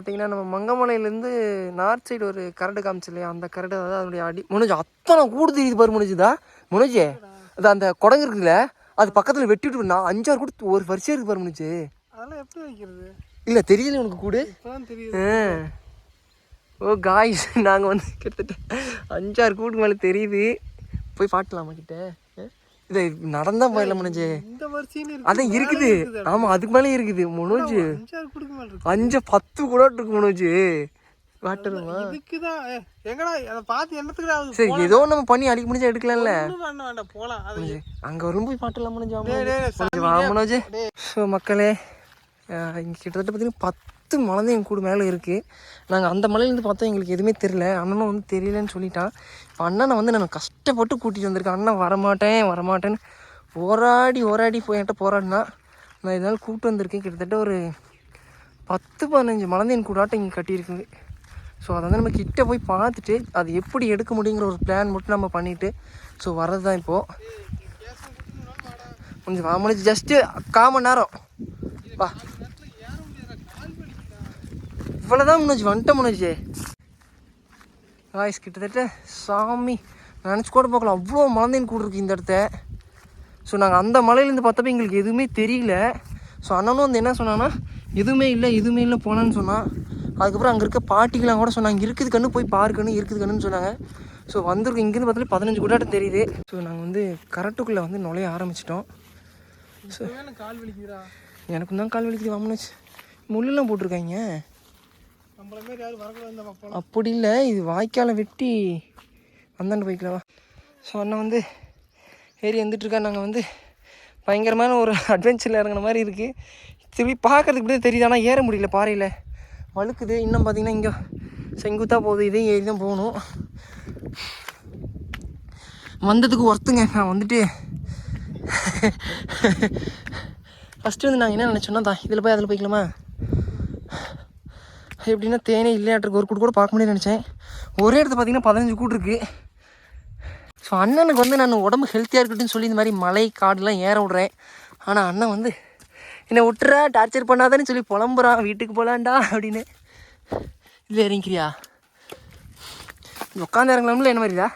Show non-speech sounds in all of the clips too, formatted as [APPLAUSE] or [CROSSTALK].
பார்த்தீங்கன்னா நம்ம மங்கமலையிலேருந்து north side ஒரு கரடு காமிச்சு இல்லையா? அந்த கரடு அதாவது அதனுடைய அடி முனுஜ் அத்தனை கூடு தெரியுது பாரு முனுஜுதா? முனுஜ் அது அந்த குடங்கு இருக்குல்ல அது பக்கத்தில் வெட்டி விட்டு நான் அஞ்சாறு கூடு ஒரு வரிசையாக இருக்கு பாரு முனுஜு. அதெல்லாம் எப்படி வைக்கிறது? இல்லை தெரியல உனக்கு கூடு. ஓ காய்ஸ் நாங்கள் வந்து கிட்டத்தட்ட அஞ்சாறு கூட்டு மேலே தெரியுது. போய் பாட்டலாமா கிட்ட? இதை நடந்தா இந்த வரிசைன்னு இருக்கு. அதான் இருக்குது. ஆமாம் அதுக்கு மேலே இருக்குது. முனோஜ். அஞ்சு பத்து கூட இருக்கு முனோஜ். வாட்டருமா சரி ஏதோ நம்ம பண்ணி அடிக்க முடிஞ்சா எடுக்கலாம்ல. ஒண்ணும் பண்ண வேண்டாம் போலாம். அது அங்கே வரும் போய் பாட்டலாம் முடிஞ்சா மனோஜ்? ஸோ மக்களே இங்க கிட்டத்தட்ட பார்த்தீங்கன்னா பத்து பத்து தான் என் கூட மேலே இருக்குது நாங்கள் அந்த மலையிலேருந்து பார்த்தா எங்களுக்கு எதுவுமே தெரில அண்ணனும் வந்து தெரியலன்னு சொல்லிட்டான். இப்போ அண்ணனை வந்து நான் கஷ்டப்பட்டு கூட்டிகிட்டு வந்திருக்கேன். அண்ணன் வரமாட்டேன் வரமாட்டேன்னு போராடி போராடி போய் என்கிட்ட போராடினா நான் இதனால் கூப்பிட்டு வந்திருக்கேன். கிட்டத்தட்ட ஒரு பத்து பதினஞ்சு மலந்தையன் கூடாட்டம் இங்கே கட்டியிருக்குது. ஸோ அதை வந்து நம்ம கிட்டே போய் பார்த்துட்டு அது எப்படி எடுக்க முடியுங்கிற ஒரு பிளான் மட்டும் நம்ம பண்ணிவிட்டு ஸோ வர்றது தான் இப்போது கொஞ்சம் முடிஞ்சு ஜஸ்ட்டு கால் மணி நேரம். வா. இவ்வளோதான் முன்னாச்சு வந்துட்ட முன்னாச்சு. காய்ஸ் கிட்டத்தட்ட சாமி நினச்சி கூட பார்க்கலாம் அவ்வளோ மலந்தையன் கூட இருக்குது இந்த இடத்த. ஸோ நாங்கள் அந்த மலையிலேருந்து பார்த்தப்ப எங்களுக்கு எதுவுமே தெரியல. ஸோ அண்ணனும் வந்து என்ன சொன்னான்னா எதுவுமே இல்லை எதுவுமே இல்லை போனான்னு சொன்னான் அதுக்கப்புறம் அங்கே இருக்க பாட்டிகளாம் கூட சொன்னாங்க இருக்குது கண்ணு போய் பாரு கண்ணு இருக்குது கண்ணுன்னு சொன்னாங்க. ஸோ வந்திருக்கோம் இங்கேருந்து பார்த்தாலே பதினஞ்சு கூட்டாட்டம் தெரியுது. ஸோ நாங்கள் வந்து கரெக்டுக்குள்ளே வந்து நுழைய ஆரம்பிச்சிட்டோம். எனக்கு கால் வலிக்குதுடா? எனக்கும் தான் கால் வலிக்குது வாமனாச்சு முள்ளெல்லாம் போட்டிருக்காங்க நம்மள மாதிரி யாரும் வரக்கூடாது இந்த பக்கம் அப்படி இல்லை இது வாய்க்காலை வெட்டி வந்தாண்டு போய்க்கலவா ஸோ அண்ணன் வந்து ஏறி வந்துட்டுருக்கா நாங்கள் வந்து பயங்கரமான ஒரு அட்வென்ச்சரில் இறங்குன மாதிரி இருக்குது திரும்பி பார்க்குறதுக்கு இப்படி தெரியுது. ஆனால் ஏற முடியல பாறையில். வழுக்குது. இன்னும் பார்த்தீங்கன்னா இங்கே செங்குத்தாக போகுது. இதையும் ஏறி தான் போகணும். வந்ததுக்கு ஒர்த்துங்க. நான் வந்துட்டு ஃபஸ்ட்டு வந்து நாங்கள் என்ன நினச்சோன்னா தான் இதில் போய் அதில் போய்க்கலாமா? எப்படின்னா தேனே இல்லையாட்டிருக்கு. ஒரு கூட்டு கூட பார்க்க முடியும்னு நினச்சேன். ஒரே இடத்துல பார்த்தீங்கன்னா பதினஞ்சு கூட்டு இருக்குது ஸோ அண்ணனுக்கு வந்து நான் உடம்பு ஹெல்த்தியாக இருக்கட்டும்னு சொல்லி இந்த மாதிரி மலை காடுலாம் ஏற விட்றேன். ஆனால் அண்ணன் வந்து என்னை விட்டுறா டார்ச்சர் பண்ணாதான்னு சொல்லி புலம்புறான். வீட்டுக்கு போகலான்டா அப்படின்னு. இல்லை இறங்கிக்கிறியா? நீ உட்காந்து இறங்கலாம்ல என்ன மாதிரிதா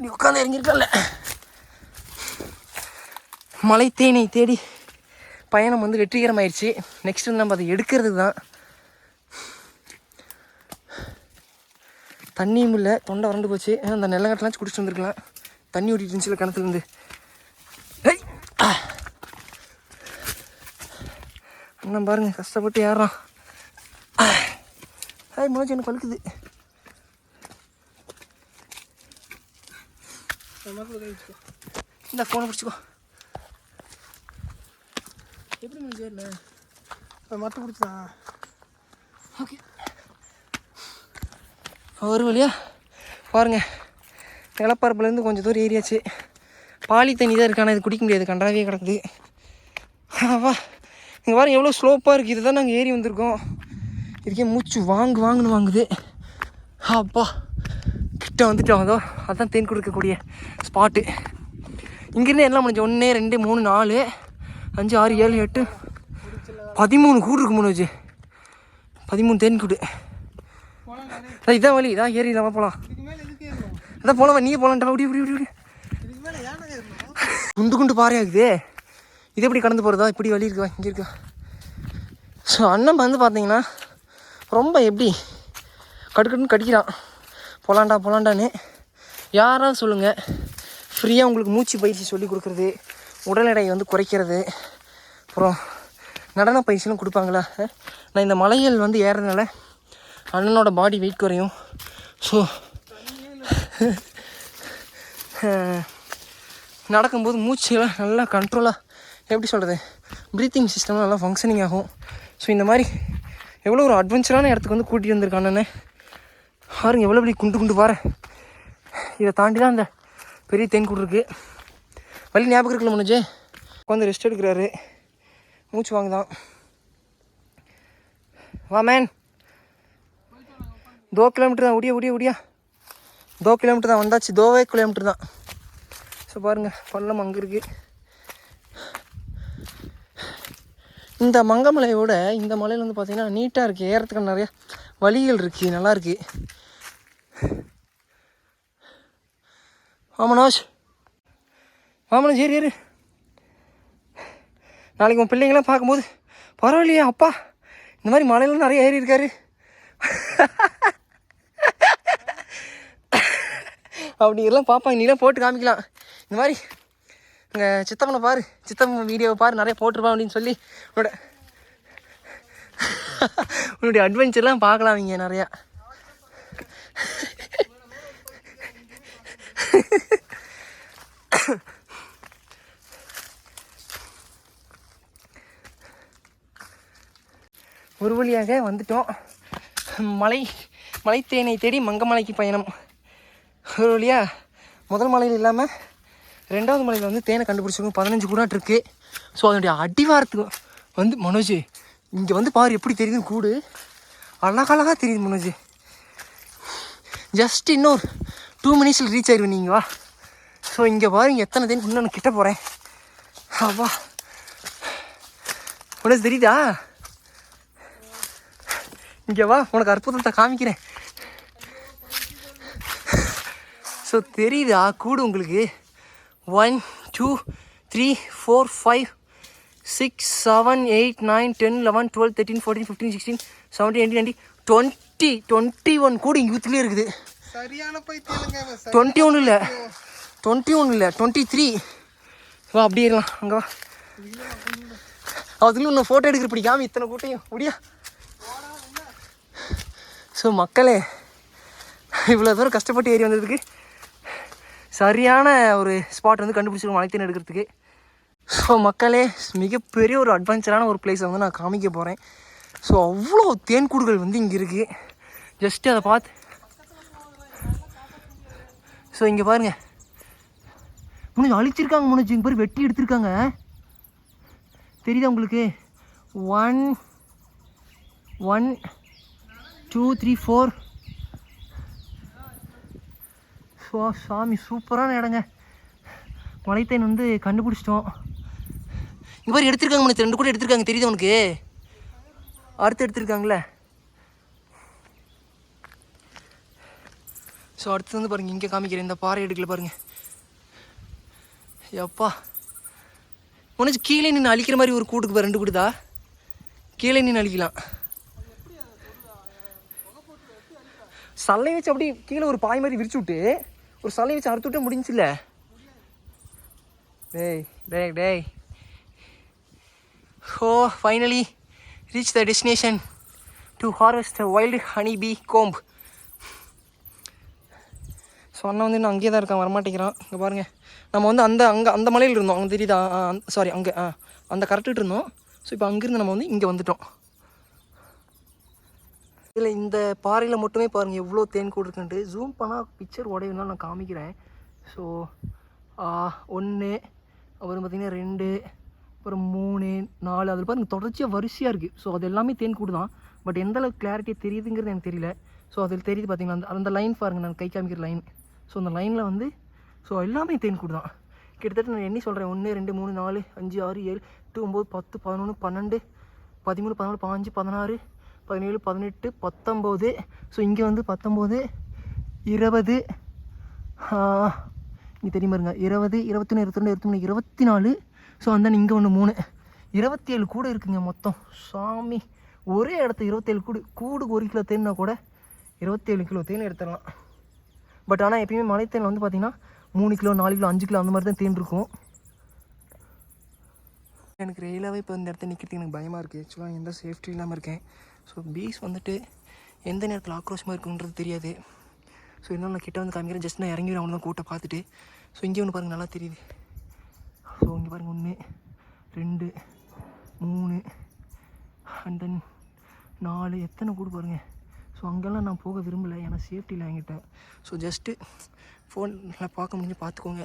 நீ உட்காந்து இறங்கியிருக்கல மலை தேனை தேடி பயணம் வந்து வெற்றிகரமாயிருச்சு. நெக்ஸ்ட் வந்து நம்ம அதை எடுக்கிறது தான். தண்ணியும் இல்லை தொண்டை வறண்டு போச்சு. ஏன்னா அந்த நெல்லங்கட்டெல்லாம் குடிச்சிட்டு வந்திருக்கலாம். தண்ணி ஓட்டிட்டு இருந்துச்சுல கிணத்துலேருந்து. ஆ. அண்ணன் பாருங்க கஷ்டப்பட்டு ஏறான் ஹாய் மனோஜ் எனக்கு பழுக்குது? இந்த ஃபோனை பிடிச்சிக்கோ. எப்படி அதை மட்டும் பிடிச்சதான். ஓகே ஒரு வழியா? பாருங்கள் நிலப்பரப்புலேருந்து கொஞ்சம் தூரம் ஏறியாச்சு. பாலி தண்ணி தான் இருக்கு ஆனால் இது குடிக்க முடியாது. கண்டாவே கிடக்குது. வா இங்கே பாருங்க எவ்வளோ ஸ்லோப்பாக இருக்குது இதுதான் நாங்கள் ஏறி வந்திருக்கோம். இதுக்கே மூச்சு வாங்கு வாங்குன்னு வாங்குது. அப்பா. கிட்ட வந்துட்டோம். அதோ அதுதான் தேன் கொடுக்கக்கூடிய ஸ்பாட்டு இங்கேருந்து என்ன முடிஞ்சு? ஒன்று ரெண்டு மூணு நாலு அஞ்சு ஆறு ஏழு எட்டு பதிமூணு கூடு இருக்கு மூணு வச்சு. பதிமூணு தேன் கூடு. இதான் வழி இதான் ஏறி இல்லாமல் போகலாம் அதான் போகலாம் நீ போகலான்டா அப்படி இப்படி இப்படி குண்டு குண்டு பாறை ஆகுது இது எப்படி கடந்து போகிறதா இப்படி வழி இருக்கா இங்கே இருக்கா ஸோ அண்ணன் வந்து பார்த்தீங்கன்னா ரொம்ப எப்படி கடுக்கடுன்னு கடிக்கிறான். போலாண்டா போலாண்டான்னு. யாராவது சொல்லுங்கள் ஃப்ரீயாக உங்களுக்கு மூச்சு பயிற்சி சொல்லி கொடுக்குறது உடல் எடையை வந்து குறைக்கிறது. அப்புறம் நடன பயிற்சிலாம் கொடுப்பாங்களா? நான் இந்த மலைகள் வந்து ஏறதுனால அண்ணனோட பாடி வெயிட் குறையும். ஸோ நடக்கும்போது மூச்சுலாம் நல்லா கண்ட்ரோலாக எப்படி சொல்கிறது ப்ரீத்திங் சிஸ்டம் நல்லா ஃபங்க்ஷனிங் ஆகும். ஸோ இந்த மாதிரி எவ்வளோ ஒரு அட்வென்ச்சரான இடத்துக்கு வந்து கூட்டிகிட்டு வந்திருக்கானே அண்ணனை. பாருங்க எவ்வளோ இப்படி குண்டு குண்டு பாரு இதை தாண்டி தான் அந்த பெரிய தேன்கூடு இருக்குது வழி ஞாபகம் இருக்குல்ல முடிஞ்சே உட்காந்து ரெஸ்ட் எடுக்கிறாரு. மூச்சு வாங்குதான். வா மேன் தோ கிலோமீட்டர் தான் உடியா உடியா உடியா தோ கிலோமீட்டர் தான் வந்தாச்சு. தோவே கிலோமீட்டர் தான். ஸோ பாருங்கள் பள்ளம் அங்கே இருக்குது இந்த மங்கமலையோட இந்த மலையில் வந்து பார்த்தீங்கன்னா நீட்டாக இருக்குது ஏறத்துக்கு நிறைய வழிகள் இருக்குது நல்லா இருக்கு. ஆமனோஷ் வாமனோஜ் ஏறு ஏறு. நாளைக்கு உன் பிள்ளைங்களாம் பார்க்கும்போது பரவாயில்லையா அப்பா. இந்த மாதிரி மலையில நிறைய ஏறி இருக்காரு [LAUGHS] அப்படி எல்லாம் பார்ப்பாங்க நீலாம் போட்டு காமிக்கலாம். இந்த மாதிரி இங்கே சித்தப்பனை பாரு சித்தப்பன் வீடியோவை பாரு நிறைய போட்டிருப்பான் அப்படின்னு சொல்லி உன்னோட உன்னுடைய அட்வென்ச்சர்லாம் பார்க்கலாம் இங்கே நிறையா. ஒரு வழியாக வந்துட்டோம். மலை மலைத்தேனை தேடி மங்கமலைக்கு பயணம். ஒரு வழியா முதல் மலையில் இல்லாமல் ரெண்டாவது மலையில் வந்து தேனை கண்டுபிடிச்சிருக்கோம் பதினஞ்சு கூடாட்டு இருக்கு. ஸோ அதனுடைய அடிவாரத்துக்கு வந்து மனோஜ் இங்கே வந்து பாரு எப்படி தெரியுதுன்னு கூடு. அழகழகாக தெரியுது மனோஜ். ஜஸ்ட் இன்னொரு டூ மினிட்ஸில் ரீச் ஆயிடுவேன் நீங்கள் வா. ஸோ இங்கே பாருங்க எத்தனை தேன் இன்னும் நான் கிட்ட போகிறேன் அப்பா. உனக்கு தெரியுதா? இங்கே வா உனக்கு அற்புதத்தை காமிக்கிறேன். ஸோ தெரியுதா? கூடு உங்களுக்கு. One two three four five six seven eight nine ten eleven twelve thirteen fourteen fifteen sixteen seventeen eighteen ninety twenty twenty one கூடு இங்கே ஊத்துலேயே இருக்குது. சரியான. டுவெண்ட்டி ஒன் இல்லை. டுவெண்ட்டி ஒன் இல்லை. டுவெண்ட்டி த்ரீ வா அப்படியே இருக்கலாம் அங்கே வா. அதுல இன்னும் ஃபோட்டோ எடுக்கிற பிடிக்காம இத்தனை கூட்டையும். முடியா ஸோ மக்களே இவ்வளோ தூரம் கஷ்டப்பட்டு ஏறி வந்ததுக்கு சரியான ஒரு ஸ்பாட் வந்து கண்டுபிடிச்சிருக்கோம் மலைத்தேன் எடுக்கிறதுக்கு. ஸோ மக்களே மிகப்பெரிய ஒரு அட்வென்ச்சரான ஒரு பிளேஸை வந்து நான் காமிக்க போகிறேன் ஸோ அவ்வளோ தேன்கூடுகள் வந்து இங்கே இருக்குது ஜஸ்ட்டு அதை பார்த்து ஸோ இங்கே பாருங்க. முன்னாடி அழிச்சிருக்காங்க முன்னாடி இங்கே பேர் வெட்டி எடுத்திருக்காங்க. தெரியுதா உங்களுக்கு? One one two three four so சாமி சூப்பரான இடங்க மலைத்தேன் வந்து கண்டுபிடிச்சிட்டோம். இங்கே எடுத்திருக்காங்க உனக்கு ரெண்டு கூட எடுத்திருக்காங்க. தெரியுது உனக்கு? அடுத்து எடுத்திருக்காங்களே. ஸோ அடுத்து வந்து பாருங்கள் இங்கே காமிக்கிறேன். இந்த பாறை எடுக்கல பாருங்க. எப்பா. உனச்சு கீழே நின்று அழிக்கிற மாதிரி ஒரு கூட்டுக்கு பாரு ரெண்டு கூடுதா கீழே நின்று அழிக்கலாம். சல்லை வச்சு அப்படியே கீழே ஒரு பாய் மாதிரி விரிச்சு விட்டு ஒரு சலை வச்சு அறுத்து முடிஞ்சில்ல டேய் டேய் டேய். ஹோ finally reach the destination to harvest wild honey bee comb so அண்ணன் வந்து இன்னும் அங்கேயே தான் இருக்கான் வரமாட்டேங்கிறான். இங்கே பாருங்கள் நம்ம வந்து அந்த அங்கே அந்த மலையில் இருந்தோம். அங்கே தெரியுதா? சாரி அங்கே அந்த கரெக்டுட்டு இருந்தோம். ஸோ இப்போ அங்கேருந்து நம்ம வந்து இங்கே வந்துட்டோம். இதில் இந்த பாறையில் மட்டுமே பாருங்கள் எவ்வளோ தேன் கூடு இருக்குன்ட்டு. ஜூம் பண்ணால் பிக்சர் உடையணும்னா நான் காமிக்கிறேன். ஸோ ஒன்று அப்புறம் பார்த்திங்கன்னா ரெண்டு அப்புறம் மூணு நாலு அதில் பாருங்கள் தொடர்ச்சியாக வரிசையாக இருக்குது ஸோ அது எல்லாமே தேன் கூடு தான். பட் எந்த அளவுக்கு கிளாரிட்டியாக தெரியுதுங்கிறது எனக்கு தெரியல. ஸோ அதில் தெரியுது பார்த்திங்கன்னா அந்த அந்த லைன் பாருங்கள் நான் கை காமிக்கிற லைன் ஸோ அந்த லைனில் வந்து ஸோ எல்லாமே தேன் கூடு தான். கிட்டத்தட்ட நான் எண்ணி சொல்கிறேன் ஒன்று ரெண்டு மூணு நாலு அஞ்சு ஆறு ஏழு எட்டு ஒம்பது பத்து பதினொன்று பன்னெண்டு பதிமூணு பதினாலு பாஞ்சு பதினாறு பதினேழு பதினெட்டு பத்தொம்போது. ஸோ இங்கே வந்து பத்தொம்போது இருபது. இங்கே தெரியுமா இருங்க இருபது இருபத்தொன்று இருபத்தி ரெண்டு இருபத்தி மூணு இருபத்தி நாலு ஸோ அந்த இங்கே ஒன்று மூணு. இருபத்தி ஏழு கூடு இருக்குங்க மொத்தம். சாமி ஒரே இடத்த இருபத்தேழு கூடு கூடுக்கு ஒரு கிலோ தேன்னா கூட இருபத்தேழு கிலோ தேன் எடுத்துடலாம். பட் ஆனால் எப்பயுமே மலைத்தேனில் வந்து பார்த்திங்கன்னா மூணு கிலோ நாலு கிலோ அஞ்சு கிலோ அந்த மாதிரி தான் தேன் இருக்கும். எனக்கு ரெயிலாகவே இப்போ இந்த இடத்த நிற்கிறதுக்கு எனக்கு பயமாக இருக்குது ஆக்சுவலாக எந்த சேஃப்டி இல்லாமல் இருக்கேன். ஸோ பீஸ் வந்துட்டு எந்த நேரத்தில் ஆக்ரோஷமாக இருக்குன்றது தெரியாது. ஸோ இருந்தாலும் நான் கிட்ட வந்து காமிக்கிறேன். ஜஸ்ட் நான் இறங்கி அவனை தான் கூட்ட பார்த்துட்டு. ஸோ இங்கே ஒன்று பாருங்கள் நல்லா தெரியுது. ஸோ இங்கே பாருங்கள் ஒன்று ரெண்டு மூணு அண்ட் தென் நாலு எத்தனை கூடு பாருங்கள் ஸோ அங்கெல்லாம் நான் போக விரும்பலை. ஏன்னா சேஃப்டி இல்லை என்கிட்ட. ஸோ ஜஸ்ட்டு ஃபோனில் பார்க்க முடிஞ்சு பார்த்துக்கோங்க.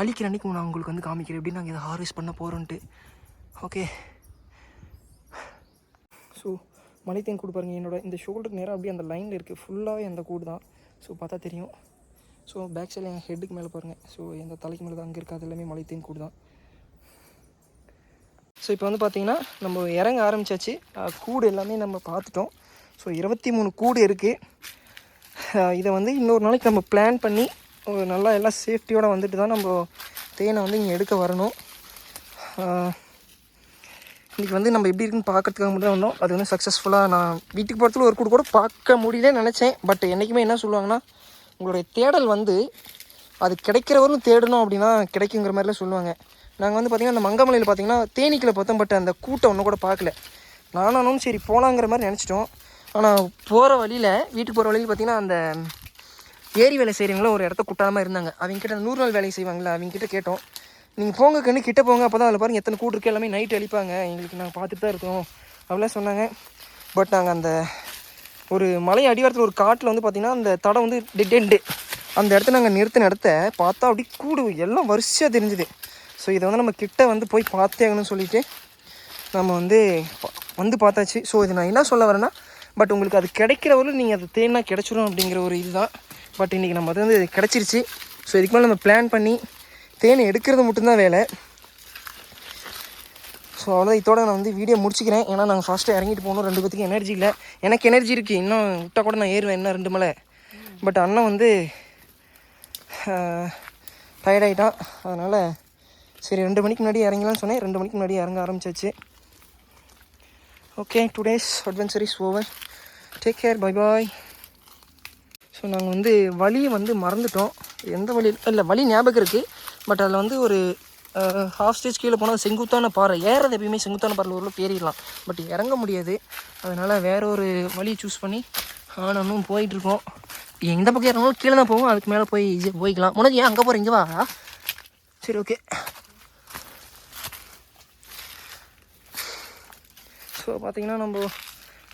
அழிக்கிற அன்றைக்கி நான் உங்களுக்கு வந்து காமிக்கிறேன். எப்படி நாங்கள் இதை ஹார்வெஸ்ட் பண்ண போகிறோன்ட்டு ஓகே ஸோ மலைத்தேன் கூடு பாருங்கள் என்னோட இந்த ஷோல்டருக்கு நேராக அப்படியே அந்த லைனில் இருக்குது ஃபுல்லாகவே அந்த கூடு தான். ஸோ பார்த்தா தெரியும். ஸோ பேக் சைடில் என் ஹெட்டுக்கு மேலே பாருங்கள் ஸோ எந்த தலைக்கு மேலே தான் அங்கே இருக்காது எல்லாமே மலைத்தேன் கூடு தான். ஸோ இப்போ வந்து பார்த்திங்கன்னா நம்ம இறங்க ஆரம்பிச்சாச்சு. கூடு எல்லாமே நம்ம பார்த்துட்டோம். ஸோ இருபத்தி மூணு கூடு இருக்குது இதை வந்து இன்னொரு நாளைக்கு நம்ம பிளான் பண்ணி ஒரு நல்லா எல்லாம் சேஃப்டியோடு வந்துட்டு தான் நம்ம தேனை வந்து இங்கே எடுக்க வரணும். இன்றைக்கி வந்து நம்ம எப்படி இருக்குன்னு பார்க்கறதுக்காக மட்டும் தான் வந்தோம். அது வந்து சக்ஸஸ்ஃபுல்லாக நான் வீட்டுக்கு போகிறதுல ஒரு கூட கூட பார்க்க முடியலன்னு நினச்சேன். பட் என்றைக்குமே என்ன சொல்லுவாங்கன்னா உங்களுடைய தேடல் வந்து அது கிடைக்கிறவரும் தேடணும் அப்படின்னா கிடைக்குங்கிற மாதிரிலாம் சொல்லுவாங்க. நாங்கள் வந்து பார்த்திங்கன்னா அந்த மங்கமலையில் பார்த்திங்கன்னா தேனீக்கில் பார்த்தோம் பட் அந்த கூட்டம் ஒன்றும் கூட பார்க்கல. நானும் சரி போகலாங்கிற மாதிரி நினச்சிட்டோம். ஆனால் போகிற வழியில் வீட்டுக்கு போகிற வழியில் பார்த்திங்கன்னா அந்த ஏரி வேலை செய்கிறவங்களும் ஒரு இடத்த கூட்டாமல் இருந்தாங்க. அவங்க கிட்ட நூறு நாள் வேலை செய்வாங்களா அவங்க கிட்ட கேட்டோம். நீங்கள் போங்க கண்ணு கிட்டே போங்க. அப்போ தான் அதில் பாருங்கள் எத்தனை கூட்டு இருக்கு. எல்லாமே நைட் அழிப்பாங்க எங்களுக்கு நாங்கள் பார்த்துட்டு தான் இருக்கோம். அப்படிலாம் சொன்னாங்க. பட் நாங்கள் அந்த ஒரு மலை அடிவாரத்தில் ஒரு காட்டில் வந்து பார்த்திங்கன்னா அந்த தடம் வந்து டெட் அந்த இடத்த நாங்கள் நிறுத்தின இடத்த பார்த்தா அப்படி கூடு எல்லாம் வரிசையாக தெரிஞ்சுது. ஸோ இதை வந்து நம்ம கிட்ட வந்து போய் பார்த்தே ஆகணும்னு சொல்லிட்டு நம்ம வந்து வந்து பார்த்தாச்சு. ஸோ இது நான் என்ன சொல்ல வரேன்னா பட் உங்களுக்கு அது கிடைக்கிறவரையும் நீங்கள் அது தேனா கிடச்சிரும் அப்படிங்கிற ஒரு இதுதான். பட் இன்றைக்கி நம்ம அது வந்து கிடச்சிருச்சு. ஸோ இதுக்கு மேலே நம்ம பிளான் பண்ணி தேனை எடுக்கிறது மட்டும்தான் வேலை. ஸோ அவ்வளோதான் இதோட நான் வந்து வீடியோ முடிச்சுக்கிறேன். ஏன்னா நாங்கள் ஃபஸ்ட்டு இறங்கிட்டு போகணும். ரெண்டு பேத்துக்கும் எனர்ஜி இல்லை. எனக்கு எனர்ஜி இருக்குது இன்னும் விட்டால் கூட நான் ஏறுவேன். இன்னும் ரெண்டு மலை. பட் அண்ணன் வந்து டயர்டாயிட்டான் அதனால் சரி ரெண்டு மணிக்கு முன்னாடி இறங்கலாம்னு சொன்னேன். ரெண்டு மணிக்கு முன்னாடி இறங்க ஆரம்பிச்சாச்சு. Okay today's adventure is over take care bye bye so நாங்கள் வந்து வழியை வந்து மறந்துட்டோம். எந்த வழி இல்லை வழி ஞாபகம் இருக்குது பட் அதில் வந்து ஒரு ஹாஃப் ஸ்டேஜ் கீழே போனால் செங்குத்தான பாறை. ஏறது எப்பயுமே செங்குத்தான பாறையில் ஒரு ஏறிடலாம் பட் இறங்க முடியாது. அதனால் வேற ஒரு வழியை சூஸ் பண்ணி ஆனாலும் போயிட்டுருக்கோம். எந்த பக்கம் இறங்கணும் கீழே தான் போவோம். அதுக்கு மேலே போய் ஈஸியாக போய்க்கலாம். உனக்கு ஏன் அங்கே போகிற இங்கே வா. சரி ஓகே ஸோ பார்த்தீங்கன்னா நம்ம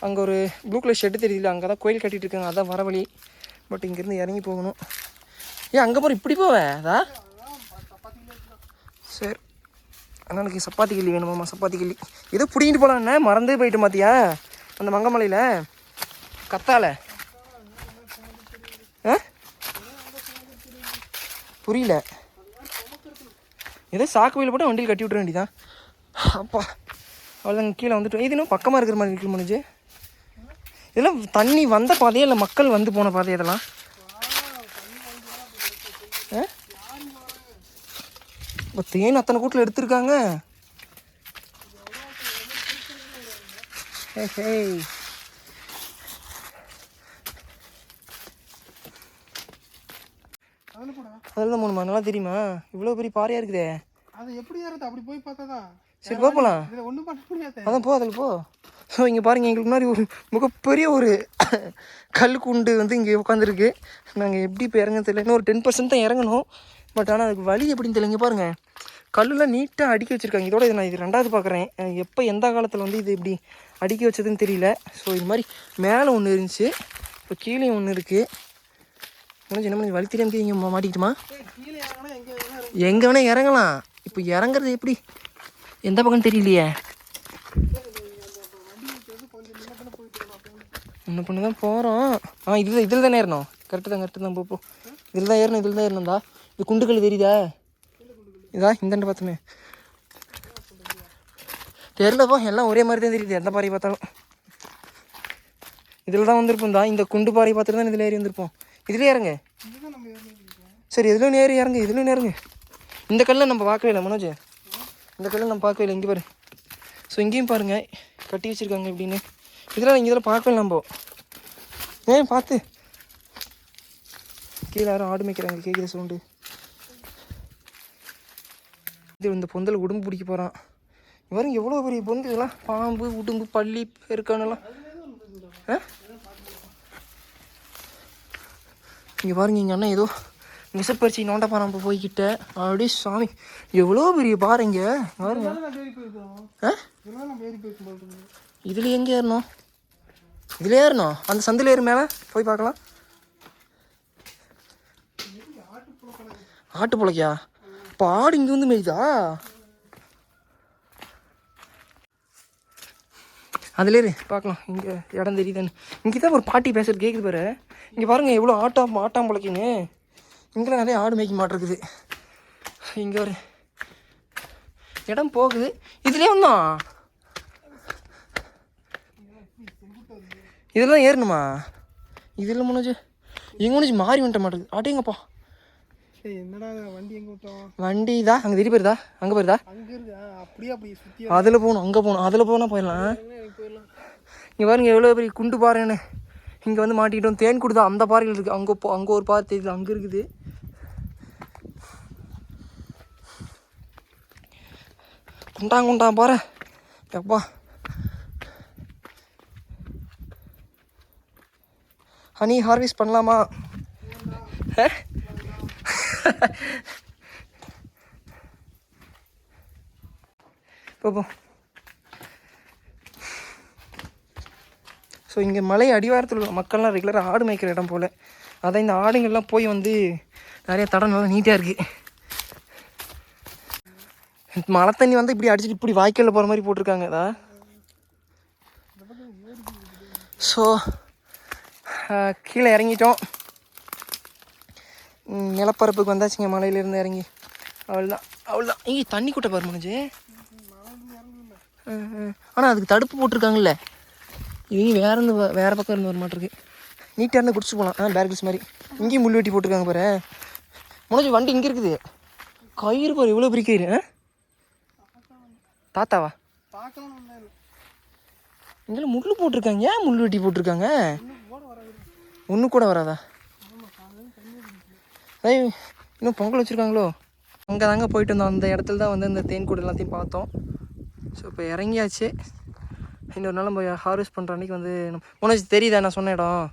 அங்கே ஒரு ப்ளூ கலர் ஷெட்டு தெரியல அங்கே தான் கோயில் கட்டிட்டு இருக்காங்க அதான் வர வழி. பட் இங்கேருந்து இறங்கி போகணும். ஏன் அங்கே போகிற இப்படி போவேன் அதா சரி அண்ணனுக்கு சப்பாத்தி கிள்ளி வேணுமாம்மா சப்பாத்தி கிள்ளி. ஏதோ பிடிங்கிட்டு போகலாண்ணே மறந்தே போயிட்டு மாத்தியா அந்த மங்கமலையில். கத்தால. ஆ? புரியல. ஏதோ சாக்கு வயல் போட்டு வண்டியில் கட்டி விட்ற வேண்டியதான் அப்பா. அவ்வளோதாங்க கீழே வந்துட்டு இது இன்னும் பக்கமாக இருக்கிற மாதிரி இருக்கு முடிஞ்சு இதெல்லாம் தண்ணி வந்த பாதையே இல்லை மக்கள் வந்து போன பாதையே இதெல்லாம்? ஆ? இப்போ தேன் அத்தனை கூட்டில் எடுத்திருக்காங்க. அதுல மூணுமா நல்லா தெரியுமா? இவ்வளோ பெரிய பாறையாக இருக்குதே. அது எப்படி ஏறது அப்படி போய் பார்த்தாதான் சரி இதுல ஒண்ணும் பண்ண முடியாது. அதான் போ அதில் போ. ஸோ இங்கே பாருங்க எங்களுக்கு முன்னாடி ஒரு மிகப்பெரிய ஒரு கல் குண்டு வந்து இங்கே உட்காந்துருக்கு. நாங்கள் எப்படி இப்போ இறங்க தெரியல. இன்னும் ஒரு டென் பர்சன்ட் தான் இறங்கணும். பட் ஆனால் அதுக்கு வழி எப்படின்னு தெரியல பாருங்கள் கல்லுலாம் நீட்டாக அடுக்கி வச்சுருக்காங்க. இதோட இது நான் இது ரெண்டாவது பார்க்குறேன். எப்போ எந்த காலத்தில் வந்து இது இப்படி அடுக்கி வச்சதுன்னு தெரியல. ஸோ இது மாதிரி மேலே ஒன்று இருந்துச்சு. இப்போ கீழே ஒன்று இருக்குது இன்னும் சின்ன பண்ணி வழி தெரியாமல் இங்கே மாட்டிக்கிட்டுமா? எங்கே வேணால் இறங்கலாம். இப்போ இறங்குறது எப்படி? எந்த பக்கம்னு தெரியலையே. ஒன்று பண்ண தான் போகிறோம் ஆ இது இதில் தானே ஏறணும். கரெக்டு தான் கரெக்டு தான். போ, போ. இதில் தான் ஏறணும் இதில் தான் ஏறணும்டா. இது குண்டுக்கல் தெரியுதா? இதா இந்தாண்டு பார்த்தோமே தெரிலப்போ எல்லாம் ஒரே மாதிரி தான் தெரியுது. எந்த பாறை பார்த்தாலும். இதில் தான் வந்திருப்போம் தான் இந்த குண்டு பாறை பார்த்துட்டு தான் இதில் ஏறி வந்திருப்போம். இதில் இறங்க. சரி இதில் ஏறி இறங்கு இதில் இறங்க. இந்த கல்லை நம்ம பார்க்கவே இல்லை மனோஜ். இந்த கல்லை நம்ம பார்க்கவே இல்லை இங்கே பாரு. ஸோ இங்கேயும் பாருங்கள் கட்டி வச்சிருக்காங்க இப்படின்னு. இதெல்லாம் இங்கே இதெல்லாம் பார்க்கவே இல்லை நம்ம. ஏன் பார்த்து. கீழே யாரும் ஆடு மேய்க்கிறாங்க கேட்குற சவுண்டு? இது இந்த பொந்தல் உடும்பு பிடிக்க போகிறான் பாருங்க எவ்வளோ பெரிய பொந்து? இதெல்லாம் பாம்பு உடும்பு பள்ளி பெருக்கானெல்லாம். ஆ? இங்கே பாருங்க இங்கே அண்ணன் ஏதோ விசப்பரிச்சு நோண்ட பாருங்க போய்கிட்ட அப்படியே சாமி எவ்வளோ பெரிய பாருங்க. பாருங்க. இதில் எங்கே ஏறணும்? இதில் ஏறணும்? அந்த சந்தில் ஏறு மேலே? போய் பார்க்கலாம். ஆட்டு புழைக்கா இப்போ ஆடு இங்கே வந்து மேய்தா அதில் பார்க்கலாம். இங்கே இடம் தெரியுதுன்னு. இங்கே தான் ஒரு பாட்டி பேசுறது கேட்குது பாரு. இங்கே பாருங்கள் எவ்வளோ ஆட்டம் ஆட்டாம் புழைக்குன்னு இங்கெல்லாம் நிறைய ஆடு மேய்க்க மாட்டிருக்குது. இங்கே ஒரு இடம் போகுது. இதுலேயே வந்தோம். இதில் தான் ஏறணுமா? இதில் முன்னாச்சு எங்கே முன்னாச்சு மாறி வந்துட்ட மாட்டேங்குது. அடேங்கப்பா. இது, வண்டி தான் அங்கே திரி போயிருதா அங்கே போயிருதா அதில் போகணும் அங்கே போகணும் அதில் போனால் போயிடலாம். இங்கே பாருங்க எவ்வளோ பெரிய குண்டு பாறைன்னு. இங்கே வந்து மாட்டிக்கிட்டோம். தேன் கொடுத்தா அந்த பாறைகள் இருக்குது அங்கே போ அங்கே ஒரு பாறை தெரியுது. அங்கே இருக்குது. குண்டாங்க குண்டா பாறை. எப்பா? ஹனி ஹார்வெஸ்ட் பண்ணலாமா? ஆ? போ. ஸோ இங்கே மலை அடிவாரத்தில் உள்ள மக்கள்லாம் ரெகுலராக ஆடு மேய்க்கிற இடம் போல். அதான் இந்த ஆடுங்கள்லாம் போய் வந்து நிறைய தடம் நல்லா நீட்டாக இருக்குது மழை தண்ணி வந்து இப்படி அடிச்சுட்டு இப்படி வாய்க்காலில் போகிற மாதிரி போட்டிருக்காங்க அதா ஸோ கீழே இறங்கிட்டோம். நிலப்பரப்புக்கு வந்தாச்சுங்க மலையிலேருந்து இறங்கி. அவ்வளோதான் அவ்வளோதான் இங்கே தண்ணி கூட்ட பாரு முடிஞ்சு ஆனால் அதுக்கு தடுப்பு போட்டிருக்காங்கல்ல. இவங்க வேற இருந்து வேறு பக்கம் இருந்து வர மாட்டிருக்கு. நீட்டாக இருந்து குடிச்சு போகலாம் ஆ பேர்கிள்ஸ் மாதிரி. இங்கேயும் முள் வெட்டி போட்டிருக்காங்க பாரு. முன்னாடி வண்டி இங்கே இருக்குது. கயிறு பாரு இவ்வளோ பெரிய கயிறு தாத்தாவா? பார்க்கலாம் முள் போட்டிருக்காங்க. ஏன் முள் வெட்டி போட்டிருக்காங்க? இன்னும் ஒன்று கூட வராதா ஆமா காலையில தண்ணி குடிக்கல. ஏய் இன்னும் பொங்கல் வச்சுருக்காங்களோ? அங்கே தாங்க போயிட்டு இருந்தோம் அந்த இடத்துல தான் வந்து இந்த தேன் கூடு எல்லாத்தையும் பார்த்தோம். ஸோ இப்போ இறங்கியாச்சு. இன்னொரு நாள் நம்ம ஹார்வெஸ்ட் பண்ணுற அன்றைக்கி வந்து உனக்கு தெரியுதா? நான் சொன்ன இடம்.